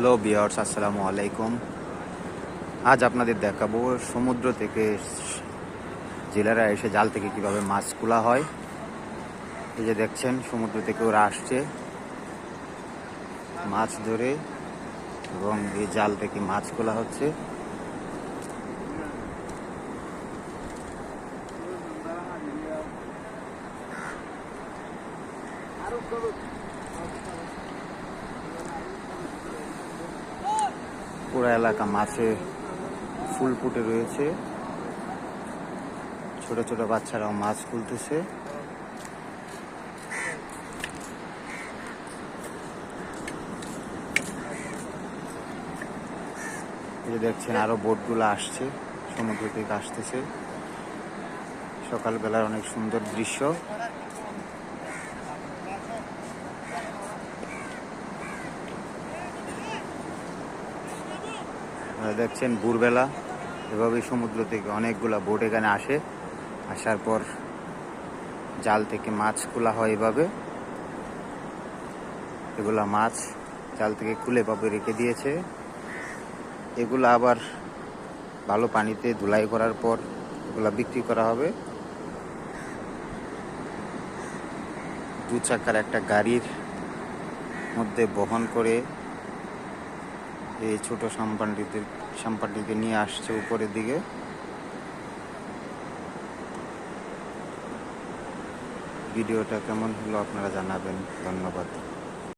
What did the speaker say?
Hello বিয়ার্স আসসালামু আলাইকুম। আজ আপনাদের দেখাবো সমুদ্র থেকে জেলেরা এসে জাল থেকে কীভাবে মাছ তোলা হয়। এই যে দেখছেন, সমুদ্র থেকে ওরা আসছে মাছ ধরে এবং এই জাল থেকে মাছ তোলা হচ্ছে। পুরো এলাকা মাছে ফুল ফুটে রয়েছে। ছোট ছোট বাচ্চারাও মাছ যে দেখছেন আরও বোট বোটগুলো আসছে, সমুদ্র থেকে আসতেছে। সকালবেলার অনেক সুন্দর দৃশ্য। দেখছেন ভোরবেলা এভাবে সমুদ্র থেকে অনেকগুলা বোট এখানে আসে। আসার পর জাল থেকে মাছ খোলা হয় এভাবে। এগুলা মাছ জাল থেকে খুলে পাবে রেখে দিয়েছে। এগুলো আবার ভালো পানিতে ধুলাই করার পর এগুলা বিক্রি করা হবে। দু চাকার একটা গাড়ির মধ্যে বহন করে এই ছোট সাম্পানটিতে সাম্পানটিকে নিয়ে আসছে উপরের দিকে। ভিডিওটা কেমন হলো আপনারা জানাবেন। ধন্যবাদ।